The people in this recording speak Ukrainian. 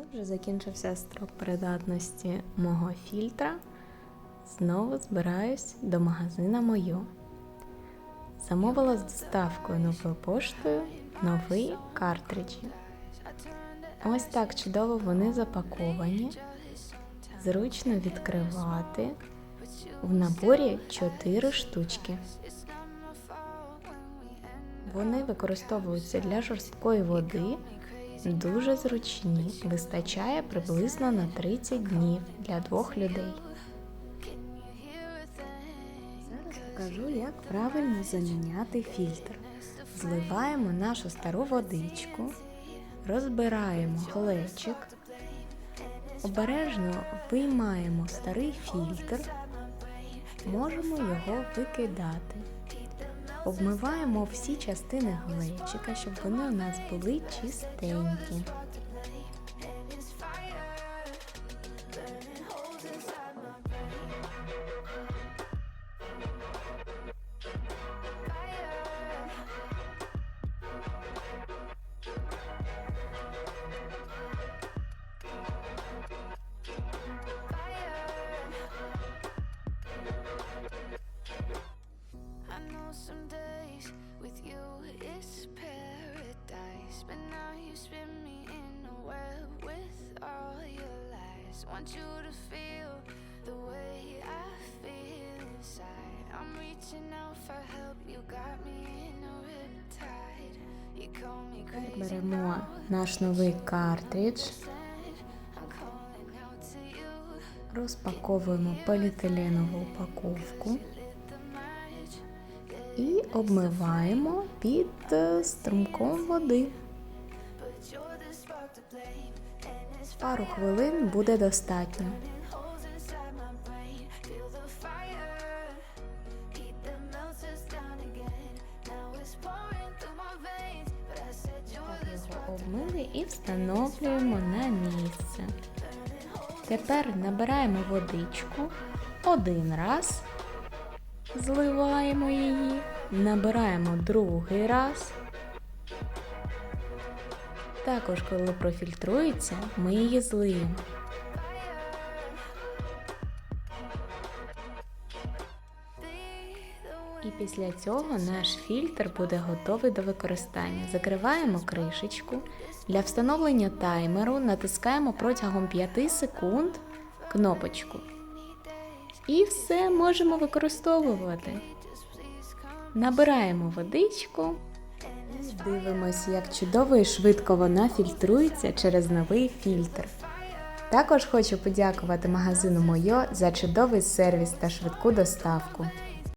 Коли вже закінчився строк придатності мого фільтра, знову збираюсь до магазина Мойо. Замовила з доставкою новою поштою нові картриджі. Ось так чудово вони запаковані, зручно відкривати. В наборі 4 штучки. Вони використовуються для жорсткої води, дуже зручні. Вистачає приблизно на 30 днів для двох людей. Зараз покажу, як правильно заміняти фільтр. Зливаємо нашу стару водичку, розбираємо глечик, обережно виймаємо старий фільтр, можемо його викидати. Обмиваємо всі частини глечика, щоб вони у нас були чистенькі. But now you spin me in a web with all your lies. Want you to feel the way I feel inside. I'm reaching out for help, you got me in a riptide. You call me crazy, беремо наш новий картридж, розпаковуємо поліетиленову упаковку і обмиваємо під е, струмком води. Пару хвилин буде достатньо. обмили і встановлюємо на місце. Тепер набираємо водичку один раз, зливаємо її, набираємо другий раз. Також, коли профільтрується, ми її злиємо. І після цього наш фільтр буде готовий до використання. Закриваємо кришечку. Для встановлення таймеру натискаємо протягом 5 секунд кнопочку. І все можемо використовувати. Набираємо водичку. Дивимось, як чудово і швидко вона фільтрується через новий фільтр. Також хочу подякувати магазину Мойо за чудовий сервіс та швидку доставку.